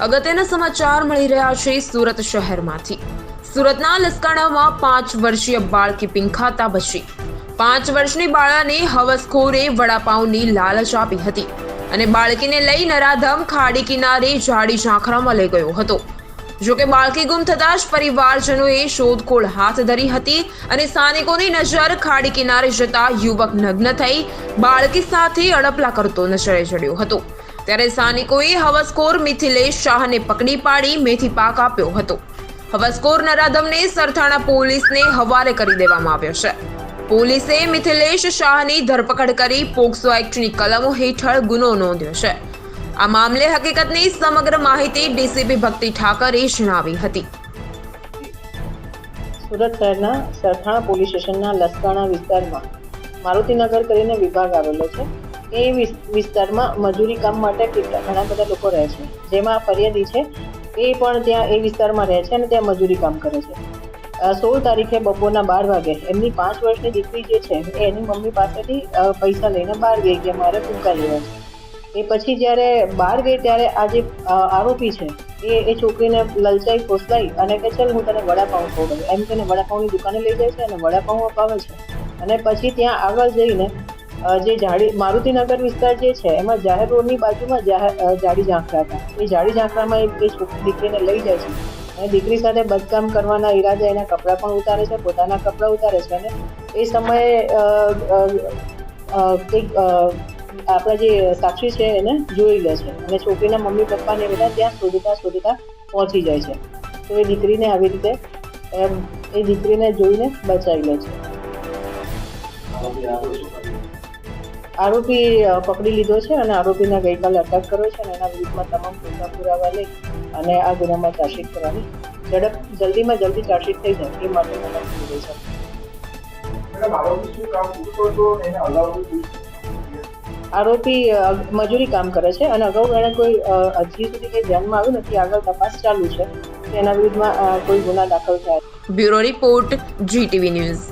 અગત્યના સમાચાર મળી રહ્યા છે સુરત શહેરમાંથી. સુરતના લસકાણામાં પાંચ વર્ષીય બાળકી પિંખાતા બચી. પાંચ વર્ષની બાળાને હવસખોરે વડાપાઉની લાલચ આપી હતી અને બાળકીને લઈ નરાધમ ખાડી કિનારે જાડી ઝાંખરામાં લઈ ગયો હતો. જોકે બાળકી ગુમ થતાં જ પરિવારજનોએ શોધખોળ હાથ ધરી હતી અને સ્થાનિકોની નજર ખાડી કિનારે જતા યુવક નગ્ન થઈ બાળકી સાથે અડપલા કરતો નજરે ચડ્યો હતો. ત્યારે સ્થાનિકોએ હવસખોર મિથિલેશ શાહને પકડી પાડી મેથી પાક આપ્યો હતો. હવસખોર નરાધમને સરથાણા પોલીસને હવાલે કરી દેવામાં આવ્યો છે. પોલીસે મિથિલેશ શાહની ધરપકડ કરી પોક્સો એક્ટની કલમો હેઠળ ગુનો નોંધ્યો છે. આ મામલે હકીકતની સમગ્ર માહિતી ડીસીપી ભક્તિ ઠાકરે જણાવી હતી. સુરત શહેરના સરથાણા પોલીસ સ્ટેશનના લસકાણા વિસ્તારમાં મારુતિનગર કરીને વિભાગ આવેલો છે. એ વિસ- વિસ્તારમાં મજૂરી કામ માટે ઘણા બધા લોકો રહે છે. જેમાં ફરિયાદી છે, એ પણ ત્યાં એ વિસ્તારમાં રહે છે અને ત્યાં મજૂરી કામ કરે છે. સોળ તારીખે બપોરના બાર વાગે, એમની પાંચ વર્ષની દીકરી જે છે, એ એની મમ્મી પાસેથી પૈસા લઈને બહાર ગઈ કે મારે ટૂંકા લેવા છે. એ પછી જ્યારે બહાર ગઈ ત્યારે આ જે આરોપી છે, એ એ છોકરીને લલચાઈ, ફોસલાઈ અને કે ચાલ હું તને વડાપાઉં ખવડાવું. એમ તેને વડાપાઉંની દુકાને લઈ જાય છે અને વડાપાઉં અપાવે છે. અને પછી ત્યાં આગળ જઈને જે જાડી મારુતિનગર વિસ્તાર જે છે એમાં જાહેર રોડની બાજુમાં જાડી ઝાંખરા હતા. એ જાડી ઝાંખરામાં એ દીકરીને લઈ જાય છે. અને દીકરી સાથે બદકામ કરવાના ઈરાદે એના કપડાં પણ ઉતારે છે પોતાના કપડાં ઉતારે છે અને એ સમયે અ, આપણા જે સાક્ષી છે એને જોઈ લે છે. અને છોકરીના મમ્મી પપ્પાને બધા ત્યાં શોધતા શોધતા પહોંચી જાય છે. તો એ દીકરીને આવી રીતે એમ એ દીકરીને જોઈને બચાવી લે છે. આરોપી પકડી લીધો છે અને આરોપીને ગઈકાલે અટક કર્યો છે અને એના વિરુદ્ધમાં તમામ પૂરતા પુરાવા લઈ અને આ ગુનામાં ચાર્જશીટ કરવાની ઝડપ જલ્દીમાં જલ્દી ચાર્જશીટ થઈ જાય એ માટે મદદ કરી છે. આરોપી મજૂરી કામ કરે છે અને અગાઉ એણે કોઈ હજી સુધી કંઈ ધ્યાનમાં આવ્યું નથી. આગળ તપાસ ચાલુ છે કે એના વિરુદ્ધમાં કોઈ ગુના દાખલ થયા બ્યુરો રિપોર્ટ જીટીવી ન્યૂઝ.